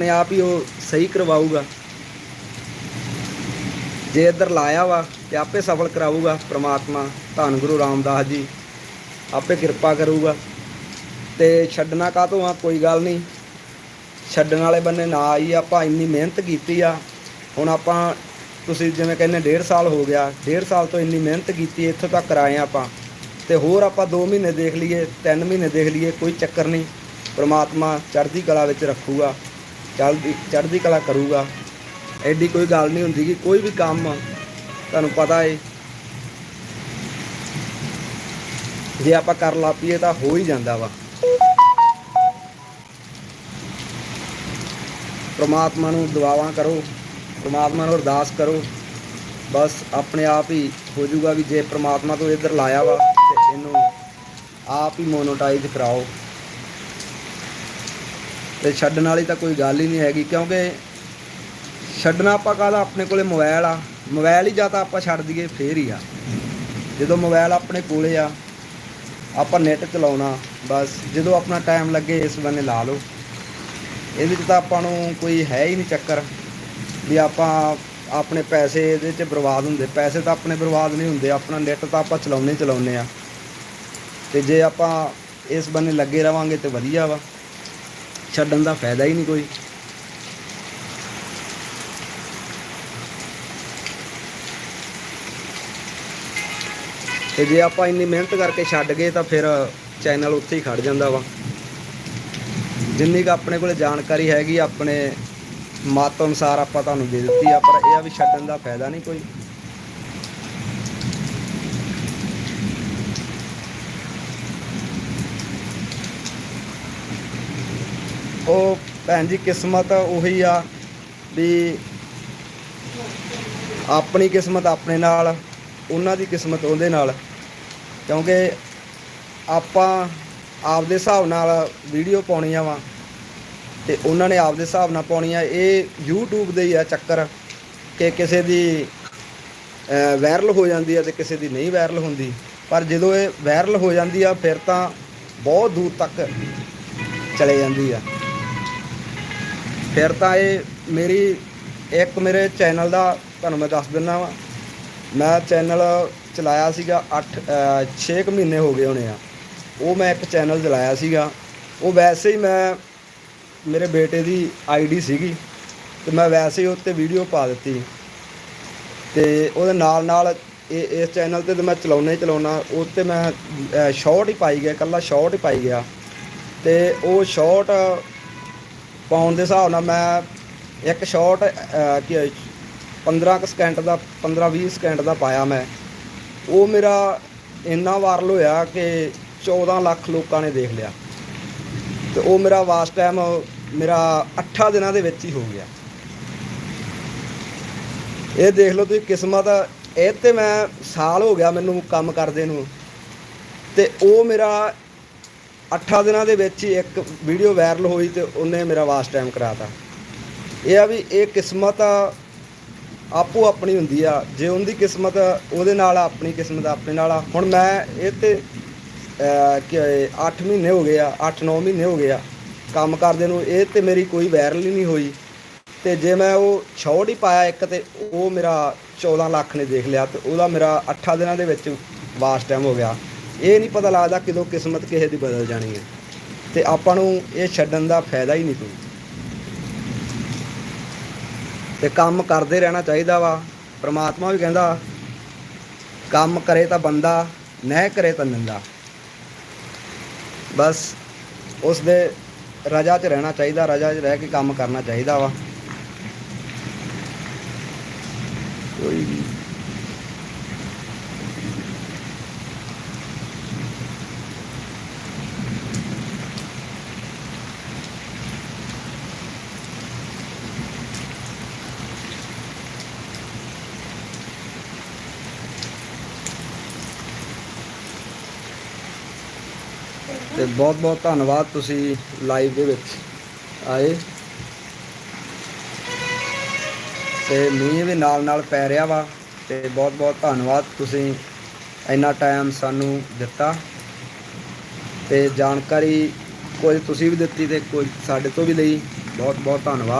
ਆਪਣੇ ਆਪ ਹੀ ਉਹ ਸਹੀ ਕਰਵਾਊਗਾ। ਜੇ ਇੱਧਰ ਲਾਇਆ ਵਾ ਤੇ ਆਪੇ ਸਫਲ ਕਰਾਊਗਾ ਪ੍ਰਮਾਤਮਾ, ਧੰਨ ਗੁਰੂ ਰਾਮਦਾਸ ਜੀ, ਆਪੇ ਕਿਰਪਾ ਕਰੂਗਾ। ਤੇ ਛੱਡਣਾ ਕਾਹਤੋਂ ਆ? ਕੋਈ ਗੱਲ ਨਹੀਂ। ਛੱਡਣ ਵਾਲੇ ਬੰਨੇ ਨਾ ਆਈ ਆਪਾਂ ਇੰਨੀ ਮਿਹਨਤ ਕੀਤੀ ਆ। ਹੁਣ ਆਪਾਂ, ਤੁਸੀਂ ਜਿਵੇਂ ਕਹਿੰਦੇ ਡੇਢ ਸਾਲ ਹੋ ਗਿਆ, ਡੇਢ ਸਾਲ ਤੋਂ ਇੰਨੀ ਮਿਹਨਤ ਕੀਤੀ, ਇੱਥੋਂ ਤੱਕ ਆਏ ਆ ਆਪਾਂ। ਤੇ ਹੋਰ ਆਪਾਂ 2 ਮਹੀਨੇ ਦੇਖ ਲਈਏ 3 ਮਹੀਨੇ ਦੇਖ ਲਈਏ, ਕੋਈ ਚੱਕਰ ਨਹੀਂ। ਪ੍ਰਮਾਤਮਾ ਚੜ੍ਹਦੀ ਕਲਾ ਵਿੱਚ ਰੱਖੂਗਾ। ਚੜ੍ਹਦੀ ਚੜ੍ਹਦੀ ਕਲਾ ਕਰੂਗਾ। ਐਡੀ ਕੋਈ ਗੱਲ ਨਹੀਂ ਹੁੰਦੀ ਕਿ ਕੋਈ ਵੀ ਕੰਮ ਤੁਹਾਨੂੰ ਪਤਾ ਏ। ਜੇ ਆਪਾਂ ਕਰ ਲਾਪੀਏ ਤਾਂ ਹੋ ਹੀ ਜਾਂਦਾ ਵਾ। ਪ੍ਰਮਾਤਮਾ ਨੂੰ ਦੁਆਵਾਂ ਕਰੋ, ਪ੍ਰਮਾਤਮਾ ਨੂੰ ਅਰਦਾਸ ਕਰੋ। ਬਸ ਆਪਣੇ ਆਪ ਹੀ ਹੋ ਜਾਊਗਾ ਵੀ ਜੇ ਪ੍ਰਮਾਤਮਾ ਤੋਂ ਇੱਧਰ ਲਾਇਆ ਵਾ ਤੇ ਇਹਨੂੰ ਆਪ ਹੀ ਮੋਨੋਟਾਈਜ਼ ਕਰਾਓ। ਤੇ ਛੱਡਣ ਵਾਲੀ ਤਾਂ ਕੋਈ ਗੱਲ ਹੀ ਨਹੀਂ ਹੈਗੀ, ਕਿਉਂਕਿ ਛੱਡਣਾ ਆਪਾਂ ਕਾਹਦਾ? ਆਪਣੇ ਕੋਲੇ ਮੋਬਾਈਲ ਆ। ਮੋਬਾਈਲ ਹੀ ਜਾਂ ਤਾਂ ਆਪਾਂ ਛੱਡ ਦਈਏ, ਫੇਰ ਹੀ ਆ। ਜਦੋਂ ਮੋਬਾਈਲ ਆਪਣੇ ਕੋਲੇ ਆ, ਆਪਾਂ ਨੈਟ ਚਲਾਉਣਾ, ਬਸ ਜਦੋਂ ਆਪਣਾ ਟਾਈਮ ਲੱਗੇ, ਇਸ ਬੰਨੇ ਲਾ ਲਓ। ਇਹਦੇ ਵਿੱਚ ਤਾਂ ਆਪਾਂ ਨੂੰ ਕੋਈ ਹੈ ਹੀ ਨਹੀਂ ਚੱਕਰ, ਵੀ ਆਪਾਂ ਆਪਣੇ ਪੈਸੇ ਇਹਦੇ 'ਚ ਬਰਬਾਦ ਹੁੰਦੇ। ਪੈਸੇ ਤਾਂ ਆਪਣੇ ਬਰਬਾਦ ਨਹੀਂ ਹੁੰਦੇ, ਆਪਣਾ ਨੈਟ ਤਾਂ ਆਪਾਂ ਚਲਾਉਣੇ ਹੀ ਚਲਾਉਣੇ ਆ। ਤੇ ਜੇ ਆਪਾਂ ਇਸ ਬੰਨੇ ਲੱਗੇ ਰਵਾਂਗੇ, ਤੇ ਵਧੀਆ ਵਾ। ਛੱਡਣ ਦਾ ਫਾਇਦਾ ਹੀ ਨਹੀਂ ਕੋਈ। ਤੇ ਜੇ ਆਪਾਂ ਇੰਨੀ ਮਿਹਨਤ ਕਰਕੇ ਛੱਡ ਗਏ ਤਾਂ ਫਿਰ ਚੈਨਲ ਉੱਥੇ ਹੀ ਖੜ ਜਾਂਦਾ ਵਾ। ਜਿੰਨੀ ਕੁ ਆਪਣੇ ਕੋਲ ਜਾਣਕਾਰੀ ਹੈਗੀ, ਆਪਣੇ ਮਤ ਅਨੁਸਾਰ ਆਪਾਂ ਤੁਹਾਨੂੰ ਦੇ ਦਿੱਤੀ ਆ, ਪਰ ਇਹ ਆ ਵੀ ਛੱਡਣ ਦਾ ਫਾਇਦਾ ਨਹੀਂ ਕੋਈ। ਉਹ ਭੈਣ ਜੀ ਕਿਸਮਤ ਉਹੀ ਆ ਵੀ ਆਪਣੀ ਕਿਸਮਤ ਆਪਣੇ ਨਾਲ, ਉਹਨਾਂ ਦੀ ਕਿਸਮਤ ਉਹਦੇ ਨਾਲ। ਕਿਉਂਕਿ ਆਪਾਂ ਆਪਦੇ ਹਿਸਾਬ ਨਾਲ ਵੀਡੀਓ ਪਾਉਣੀਆਂ ਵਾ ਤੇ ਉਹਨਾਂ ਨੇ ਆਪਦੇ ਹਿਸਾਬ ਨਾਲ ਪਾਉਣੀ ਆ ਇਹ YouTube ਦੇ ਹੀ ਆ ਚੱਕਰ ਕਿ ਕਿਸੇ ਦੀ ਵਾਇਰਲ ਹੋ ਜਾਂਦੀ ਆ ਤੇ ਕਿਸੇ ਦੀ ਨਹੀਂ ਵਾਇਰਲ ਹੁੰਦੀ। ਪਰ ਜਦੋਂ ਇਹ ਵਾਇਰਲ ਹੋ ਜਾਂਦੀ ਆ, ਫਿਰ ਤਾਂ ਬਹੁਤ ਦੂਰ ਤੱਕ ਚਲੇ ਜਾਂਦੀ ਆ। ਫਿਰ ਤਾਂ ਇਹ ਮੇਰੀ, ਇੱਕ ਮੇਰੇ ਚੈਨਲ ਦਾ, ਤੁਹਾਨੂੰ ਮੈਂ ਦੱਸ ਦਿੰਦਾ ਵਾਂ। ਮੈਂ ਚੈਨਲ ਚਲਾਇਆ ਸੀਗਾ 8 6 ਕੁ ਮਹੀਨੇ ਹੋ ਗਏ ਹੋਣੇ ਆ। ਉਹ ਮੈਂ ਇੱਕ ਚੈਨਲ ਚਲਾਇਆ ਸੀਗਾ। ਉਹ ਵੈਸੇ ਹੀ ਮੈਂ, ਮੇਰੇ ਬੇਟੇ ਦੀ ਆਈਡੀ ਸੀਗੀ। ਤੇ ਮੈਂ ਵੈਸੇ ਹੀ ਉੱਤੇ ਵੀਡੀਓ ਪਾ ਦਿੱਤੀ। ਤੇ ਉਹਦੇ ਨਾਲ ਨਾਲ ਇਹ, ਇਸ ਚੈਨਲ ਤੇ ਤਾਂ ਮੈਂ ਚਲਾਉਣਾ ਹੀ ਚਲਾਉਣਾ। ਉਹ ਤੇ ਮੈਂ ਸ਼ਾਰਟ ਹੀ ਪਾਈ ਗਿਆ, ਇਕੱਲਾ ਸ਼ਾਰਟ ਹੀ ਪਾਈ ਗਿਆ। ਤੇ ਉਹ ਸ਼ਾਰਟ ਪਾਉਣ ਦੇ ਹਿਸਾਬ ਨਾਲ ਮੈਂ ਇੱਕ ਸ਼ਾਰਟ ਕੀ 15 ਕੁ ਸਕਿੰਟ ਦਾ 15 20 ਸਕਿੰਟ ਦਾ ਪਾਇਆ ਮੈਂ। ਉਹ ਮੇਰਾ ਇੰਨਾ ਵਾਇਰਲ ਹੋਇਆ ਕਿ 14 ਲੱਖ ਲੋਕਾਂ ਨੇ ਦੇਖ ਲਿਆ। ਤੇ ਉਹ ਮੇਰਾ ਵਾਸਟ ਟਾਈਮ ਮੇਰਾ 8 ਦਿਨਾਂ ਦੇ ਵਿੱਚ ਹੀ ਹੋ ਗਿਆ। ਇਹ ਦੇਖ ਲਓ ਤੁਸੀਂ ਕਿਸਮਤ, ਇਹ ਤੇ ਮੈਂ ਸਾਲ ਹੋ ਗਿਆ ਮੈਨੂੰ ਕੰਮ ਕਰਦੇ ਨੂੰ। ਤੇ ਉਹ ਮੇਰਾ 8 ਦਿਨਾਂ ਦੇ ਵਿੱਚ ਹੀ ਇੱਕ ਵੀਡੀਓ ਵਾਇਰਲ ਹੋਈ ਤੇ ਉਹਨੇ ਮੇਰਾ ਵਾਸਟ ਟਾਈਮ ਕਰਾਤਾ। ਇਹ ਆ ਵੀ ਇਹ ਕਿਸਮਤ ਆਪੋ ਆਪਣੀ ਹੁੰਦੀ ਆ। ਜੇ ਉਹਦੀ ਕਿਸਮਤ ਉਹਦੇ ਨਾਲ ਆਪਣੀ ਕਿਸਮਤ ਆਪਣੇ ਨਾਲ ਆ। ਹੁਣ ਮੈਂ ਇਹ ਤੇ ਅਹ, ਕਿ 8 ਮਹੀਨੇ ਹੋ ਗਏ ਆ 8-9 ਮਹੀਨੇ ਹੋ ਗਏ ਆ ਕੰਮ ਕਰਦੇ ਨੂੰ ਇਹ ਤੇ ਮੇਰੀ ਕੋਈ ਵਾਇਰਲ ਹੀ ਨਹੀਂ ਹੋਈ। ਤੇ ਜੇ ਮੈਂ ਉਹ ਸ਼ਾਰਟ ਹੀ ਪਾਇਆ ਇੱਕ ਤੇ ਉਹ ਮੇਰਾ 14 ਲੱਖ ਨੇ ਦੇਖ ਲਿਆ ਤੇ ਉਹਦਾ ਮੇਰਾ 8 ਦਿਨਾਂ ਦੇ ਵਿੱਚ ਵਾਸਟ ਟਾਈਮ ਹੋ ਗਿਆ। ਇਹ ਨਹੀਂ ਪਤਾ ਲੱਗਦਾ ਕਿਦੋਂ ਕਿਸਮਤ ਕਿਸੇ ਦੀ ਬਦਲ ਜਾਣੀ ਹੈ। ਤੇ ਆਪਾਂ ਨੂੰ ਇਹ ਛੱਡਣ ਦਾ ਫਾਇਦਾ ਹੀ ਨਹੀਂ ਕੋਈ। ਤੇ ਕੰਮ ਕਰਦੇ ਰਹਿਣਾ ਚਾਹੀਦਾ ਵਾ। ਪ੍ਰਮਾਤਮਾ ਵੀ ਕਹਿੰਦਾ, ਕੰਮ ਕਰੇ ਤਾਂ ਬੰਦਾ, ਨਹਿ ਕਰੇ ਤਾਂ ਨਿੰਦਾ। ਬਸ ਉਸ ਦੇ ਰਜਾ 'ਚ ਰਹਿਣਾ ਚਾਹੀਦਾ, ਰਜਾ 'ਚ ਰਹਿ ਕੇ ਕੰਮ ਕਰਨਾ ਚਾਹੀਦਾ ਵਾ। ਕੋਈ ਤੇ ਬਹੁਤ ਬਹੁਤ ਧੰਨਵਾਦ ਤੁਸੀਂ ਲਾਈਵ ਦੇ ਵਿੱਚ ਆਏ। ਤੇ ਮੀਂਹ ਵੀ ਨਾਲ ਨਾਲ ਪੈ ਰਿਹਾ ਵਾ ਤੇ ਬਹੁਤ ਬਹੁਤ ਧੰਨਵਾਦ ਤੁਸੀਂ ਇੰਨਾ ਟਾਈਮ ਸਾਨੂੰ ਦਿੱਤਾ। ਤੇ ਜਾਣਕਾਰੀ ਕੁਝ ਤੁਸੀਂ ਵੀ ਦਿੱਤੀ ਤੇ ਕੁਝ ਸਾਡੇ ਤੋਂ ਵੀ ਲਈ ਬਹੁਤ ਬਹੁਤ ਧੰਨਵਾਦ।